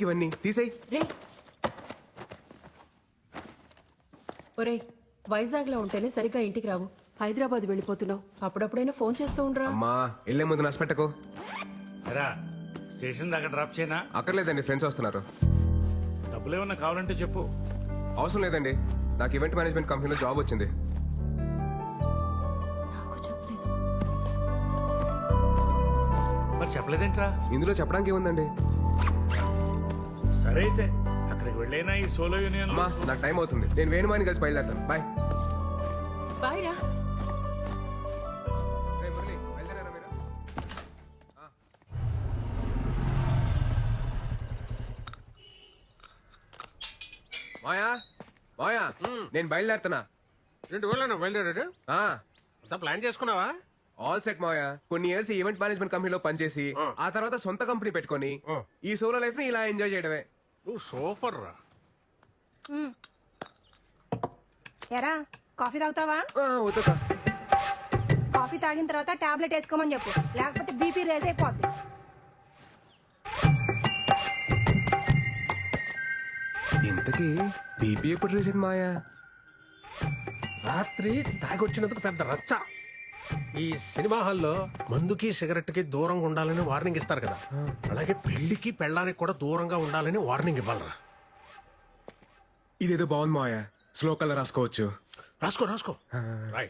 ఎందుకు ఇవన్నీ తీసేయ్. రే ఒరే వైజాగ్లో ఉంటేనే సరిగ్గా ఇంటికి రావు. హైదరాబాద్ వెళ్ళిపోతున్నావు. అప్పుడప్పుడైనా ఫోన్ చేస్తూ ఉండరా? అమ్మా వెళ్ళే ముందు నష్టపెట్టకు రా స్టేషన్ దాకా డ్రాప్ చేయనా? అక్కర్లేదండి ఫ్రెండ్స్ వస్తున్నారు. డబ్బులు ఏమన్నా కావాలంటే చెప్పు. అవసరం లేదండి. నాకు ఈవెంట్ మేనేజ్మెంట్ కంపెనీలో జాబ్ వచ్చింది. నాకు చెప్పలేదు. మరి చెప్పలేదేంట్రా? ఇందులో చెప్పడానికి ఏముందండి? సరే అయితే అక్కడికి వెళ్ళైనా ఈ సోలో యూనియన్ అమ్మా నాకు టైం అవుతుంది. నేను వేణుమాని కలిసి బయలుదేరుతాను. బాయ్ బాయ్ రా. మాయా? మాయా? నేను బయలుదేరుతున్నా. రెండు ఊళ్ళో బయలుదేరాడు? ఆ, అంతా ప్లాన్ చేసుకున్నావా? ఆల్ సెట్ మాయా కొన్ని ఇయర్స్ ఈవెంట్ మేనేజ్మెంట్ కంపెనీలో పనిచేసి ఆ. తర్వాత సొంత కంపెనీ పెట్టుకొని. ఈ సోలో లైఫ్ని ఇలా ఎంజాయ్ చేయడమే. నువ్వు సూపర్ రా. ఎరా కాఫీ తాగుతావా? ఆ, వద్దుకా. కాఫీ తాగిన తర్వాత టాబ్లెట్ వేసుకోమని చెప్పు. లేకపోతే బీపీ రేజ్ అయిపోద్ది. ఇంతకీ బీపీ ఎప్పుడు రీసెంట్ మాయా రాత్రి తాగొచ్చినందుకు పెద్ద రచ్చ. ఈ సినిమా హాల్లో మందుకి సిగరెట్కి దూరంగా ఉండాలని వార్నింగ్ ఇస్తారు కదా. అలాగే పెళ్ళికి పెళ్ళానికి కూడా దూరంగా ఉండాలని వార్నింగ్ ఇవ్వాలరా. ఇదేదో బాగుంది మాయా స్లో కలర్ రాసుకోవచ్చు. రాసుకో రాసుకో. రాయ్.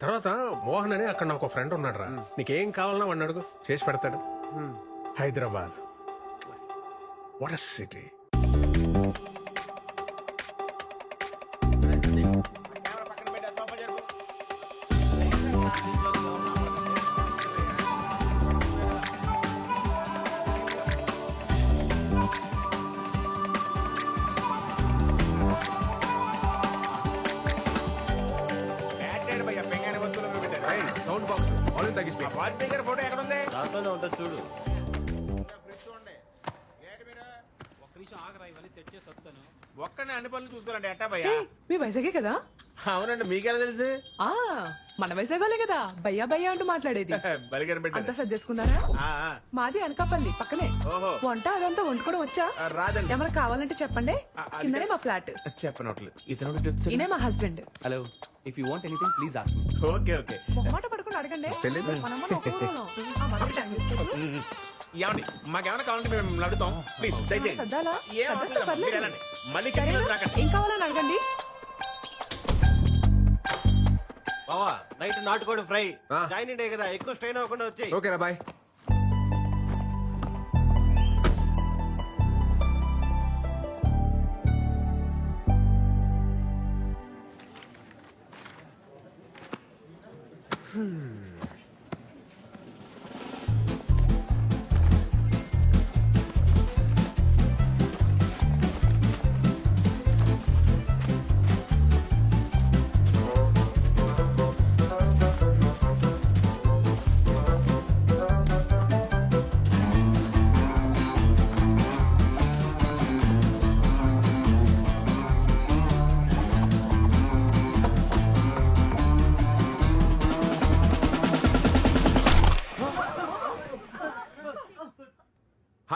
తర్వాత మోహన్ అని అక్కడ నాకు ఫ్రెండ్ ఉన్నాడు రా నీకేం కావాలన్నా వాడిని అడుగు. చేసి పెడతాడు. హైదరాబాద్. What city. తగ్గిస్తే ఫోటో ఎక్కడ ఉంది దాంట్లోనే ఉంటుంది చూడు. ఒక్కనే అన్ని పనులు చూసుకోవాలండి ఎట్టా భయ్యా? మీ వైజాగే కదా? అవునండి మీకెలా తెలుసు? ఆ మన వైజాగ్ కదా భయ్యా భయ్యా అంటూ మాట్లాడేది. అంతా సర్దేసుకున్నారా ఆ, ఆ. మాది అనకాపల్లి పక్కనే. ఓహో. వంట అదంతా వండుకోవడం వచ్చా? రాదండి. ఏమైనా కావాలంటే చెప్పండి. కిందనే మా ఫ్లాట్. చెప్పనట్లేదు ఇతను ఈయనే మా husband. Hello if you want anything please ask me okay okay. మొహమాట పడుకుని అడగండి తెలీదు. ఆ. ఏమండి మాకేమైనా కావాలంటే మేము అడుగుతాం ప్లీజ్ దయచేయండి సర్దాలా? ఏం అవసరం సర్దేస్తే లేదు, పర్లేదు. మీరు వెళ్ళండి. మళ్ళీ సరేనా? చెప్పినట్టు రాకండి ఏం కావాలని అడగండి బావా నైట్ నాటుకోడి ఫ్రై ఆ. జాయిన్ డే కదా ఎక్కువ స్ట్రెయిన్ అవ్వకుండా వచ్చాయి ఓకేనా bye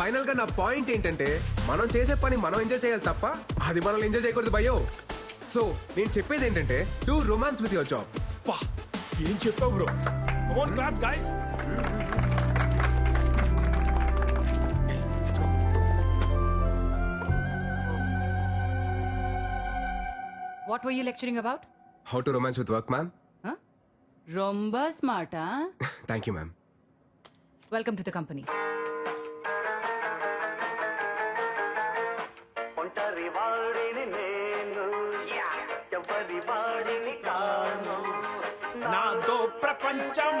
ఫైనల్గా నా పాయింట్ ఏంటంటే మనం చేసే పని మనం ఎంజాయ్ చేయాలి తప్ప అది మనల్ని ఎంజాయ్ చేయకూడదు భయో సో నేను చెప్పేది ఏంటంటే do romance with your job పా ఏం చెప్పావు bro? One clap guys What were you lecturing about? How to romance with work ma'am Huh? Romba smart, huh? Thank you ma'am Welcome నాదో ప్రపంచం.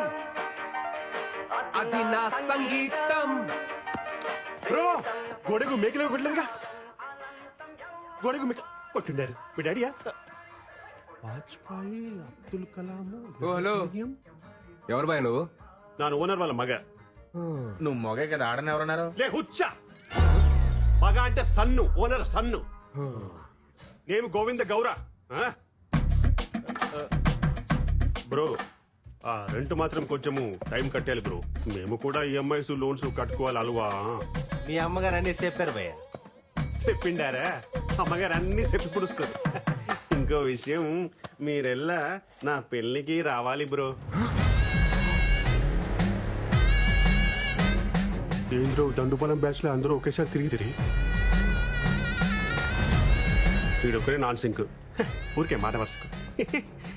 అది నా సంగీతం. బ్రో గొడుగు మేకలు కొట్టలేదుగా గోడకు మీకు కొట్టిండారు. మీ డాడీయా? వాజ్పాయి అబ్దుల్ కలాం హలో. ఎవరు బాయ్ నువ్వు? నాను ఓనర్ వాళ్ళ మగ. నువ్వు మొగే కదా ఆడని ఎవరన్నారు? లే హుచ్చా. మగ అంటే సన్ను ఓనర్ సన్ను. నేను గోవింద గౌర. బ్రో ఆ రెంట్ మాత్రం కొంచెము టైం కట్టాలి బ్రో. మేము కూడా ఈఎంఐస్ లోన్స్ కట్టుకోవాలి అలవా. మీ అమ్మగారు అన్ని చెప్పారు భయ్య. చెప్పిండారా? అమ్మగారు అన్ని చెప్పి పుడుస్తారు. ఇంకో విషయం మీరెల్లా నా పెళ్ళికి రావాలి బ్రో. ఏంద్రో దండుపాలెం బ్యాచ్లో అందరూ ఒకేసారి తిరిగి తిరిగి వీడొక్కడే నాన్ సింక్. ఊరికే మాట వరుసకు.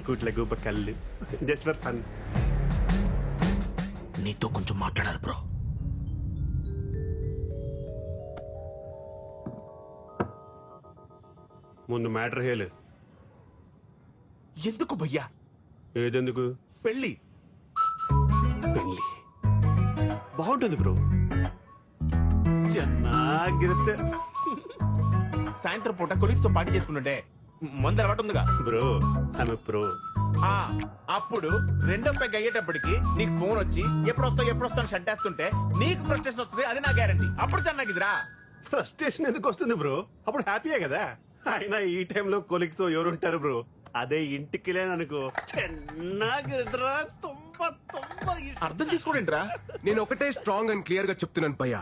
గుట్ల గుబ్బ కళ్ళు జస్ట్ ఫర్ ఫన్ నీతో కొంచెం మాట్లాడాలి బ్రో ముందు మ్యాటర్ హేలు ఎందుకు భయ్యా ఏదెందుకు పెళ్ళి పెళ్లి బాగుంటుంది బ్రో ಚೆನ್ನಾಗಿರುತ್ತೆ సాయంత్రం పూట కొలిక్తో పార్టీ చేసుకుంటుంటే మందు అలవాటు ఉందిగా. Bro I pro. ఆ అప్పుడు రెండో పెగ్ అయ్యేటప్పటికి నీకు ఫోన్ వచ్చి ఎప్పుడు వస్తావు ఎప్పుడు వస్తావు షట్ షంటేస్తుంటే నీకు ఫ్రస్ట్రేషన్ వస్తుంది అది నా గ్యారంటీ అప్పుడు చెన్నాకిదిరా ఫ్రస్ట్రేషన్ ఎందుకు వస్తుంది బ్రో? అప్పుడు హ్యాపీయే కదా. అయినా ఈ టైంలో కొలిక్స్ ఎవరుంటారు బ్రో? అదే ఇంటికి లేననుకో చెన్నాగిరిదిరా తుమ్మ తుమ్మ అర్థం చేసుకోండి నేను ఒకటే స్ట్రాంగ్ అండ్ క్లియర్గా చెప్తున్నాను పయ్యా.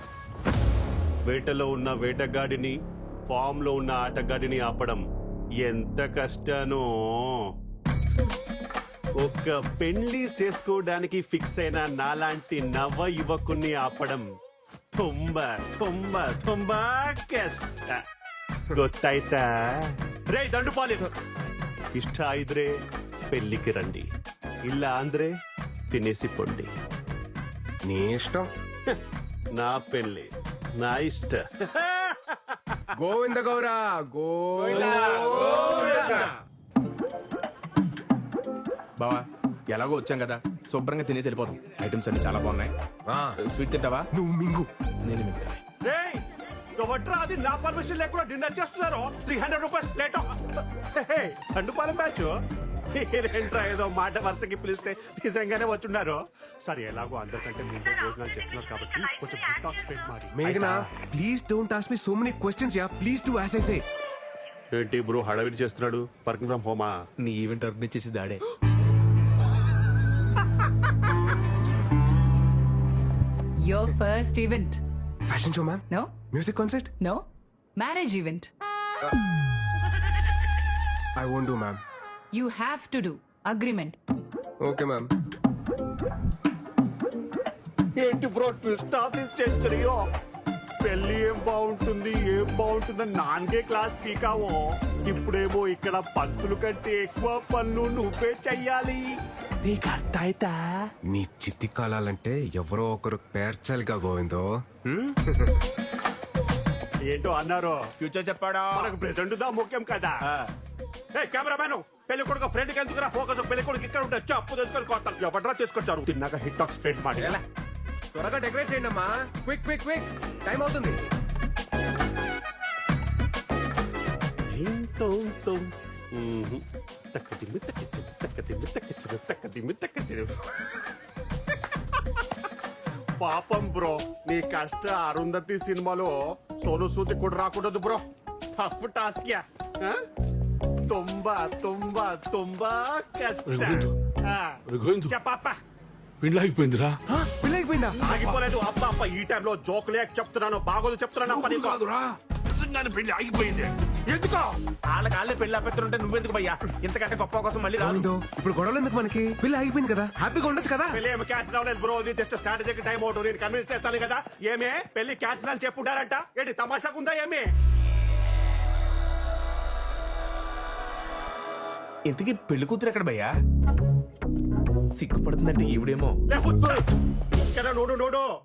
వేటలో ఉన్న వేటగాడిని ఫామ్ లో ఉన్న ఆటగాడిని ఆపడం ఎంత కష్టానో ఒక పెళ్లి చేసుకోవడానికి ఫిక్స్ అయిన నాలాంటి నవ యువకుణ్ణి ఆపడం ತುಂಬ ತುಂಬ ತುಂಬ ಕಷ್ಟ ಗೊತ್ತಾಯ್ತಾ ರೇ ದಂಡುಪಾಲಿ ಇಷ್ಟ ಇದ್ರೆ పెళ్లికి రండి ಇಲ್ಲ ಅಂದ್ರೆ తినేసి పొండి నీ ఇష్టం నా పెళ్లి నా ఇష్ట. గోవింద గౌరా గోవింద. బావా ఎలాగో వచ్చాం కదా. శుభ్రంగా తినేసి వెళ్ళిపోతాం ఐటమ్స్ అన్ని చాలా బాగున్నాయి. ఆ, స్వీట్ తింటావా? నువ్వు మింగు. నేను మీకు రేయ్ ఎవట్రా అది? నా పర్మిషన్ లేకుండా డిన్నర్ చేస్తున్నారు? Three hundred rupees plate. Dandupalem batch. మీరేంట్రా ఏదో మాట వరుసకి పిలిస్తే నిజంగానే వచ్చున్నారు? సరే ఎలాగో అందరికంటే ముందే భోజనాలు చేస్తున్నారు కాబట్టి కొంచెం డిటాక్స్ పెట్టి మరి మేఘనా please don't ask me so many questions yeah please do as I say ఏంటి బ్రో హడావిడి చేస్తున్నాడు? వర్కింగ్ ఫ్రమ్ హోమా? నీ ఈవెంట్ ఆర్గనైజ్ చేసి దాడే. Your first event. Fashion show ma'am No? Music concert No? Marriage event. I won't do ma'am You have to do. Agreement. Okay ma'am ఏంటి bro twist of this సెంచరీయో? పెళ్ళి ఏం బాగుంటుంది ఏం బాగుంటుందని నాన్గే క్లాస్ పీకావో? ఇప్పుడేమో ఇక్కడ పంతులు కంటే ఎక్కువ పనులు నువ్వే చెయ్యాలి. నీకు అర్థమైతా నీ చిత్తి కాలాలంటే ఎవరో ఒకరు పేర్చాలిగా గోవిందో? ఏంటో అన్నారు? ఫ్యూచర్ చెప్పాడా? మనకు ప్రెసెంట్ దా ముఖ్యం కదా. ఏ కెమెరామెన్ పెళ్ళి కొడుకు ఫ్రెండ్కి ఎందుకురా ఫోకస్ పెళ్ళి కొడుకు ఇక్కడ ఉంటే అప్పు తీసుకొని కొడతాను ఎవడరా తీసుకొచ్చారు? తిన్నాక హిట్ టాక్ స్ప్రెడ్ మాట. త్వరగా డెకరేట్ చేయండి అమ్మా. క్విక్ క్విక్ క్విక్ టైం అవుతుంది. పాపం బ్రో నీ కష్ట అరుంధతి సినిమాలో సోను సూది కూడా రాకూడదు బ్రో. టఫ్ టాస్క్ యా ఆ? తుంబా తుంబా తుంబా కష్ట రఘువేందు. ఆ. రఘువేందు. చెప్పప్ప పెళ్ళి అయిపోయిందిరా పెళ్ళి అయిపోయిందా ఆగిపోలేదు. అప్ప అప్ప ఈ టైంలో జోక్ లేక చెప్తున్నాను బాగోదు చెప్తున్నాను అప్ప నీకు. కాదురా. నిజంగానే పెళ్ళి ఆగిపోయింది. ఎందుకో? వాళ్ళకి వాళ్ళే పెళ్ళి ఆపెత్తుంటే నువ్వెందుకు భయ్యా? ఇంతకంటే గొప్ప కోసం మళ్ళీ రాదు. ఇప్పుడు గొడవలు ఎందుకు మనకి? పెళ్ళి అయిపోయింది కదా. హ్యాపీగా ఉండొచ్చు కదా. పెళ్ళి ఏమి క్యాన్సిల్ అవ్వలేదు బ్రో ఇది జస్ట్ స్ట్రాటజీకి టైం అవుట్ నేను కన్విన్స్ చేస్తాను కదా. ఏమే? పెళ్ళి క్యాన్సిల్ అని చెప్పుంటారంట. ఏంటి తమాషాకు ఉందా ఏమి? ఇంతకీ పెళ్ళి కూతురు ఎక్కడ భయ్యా? సిగ్గుపడుతుందంటే ఈవిడేమో. నోడు నోడు.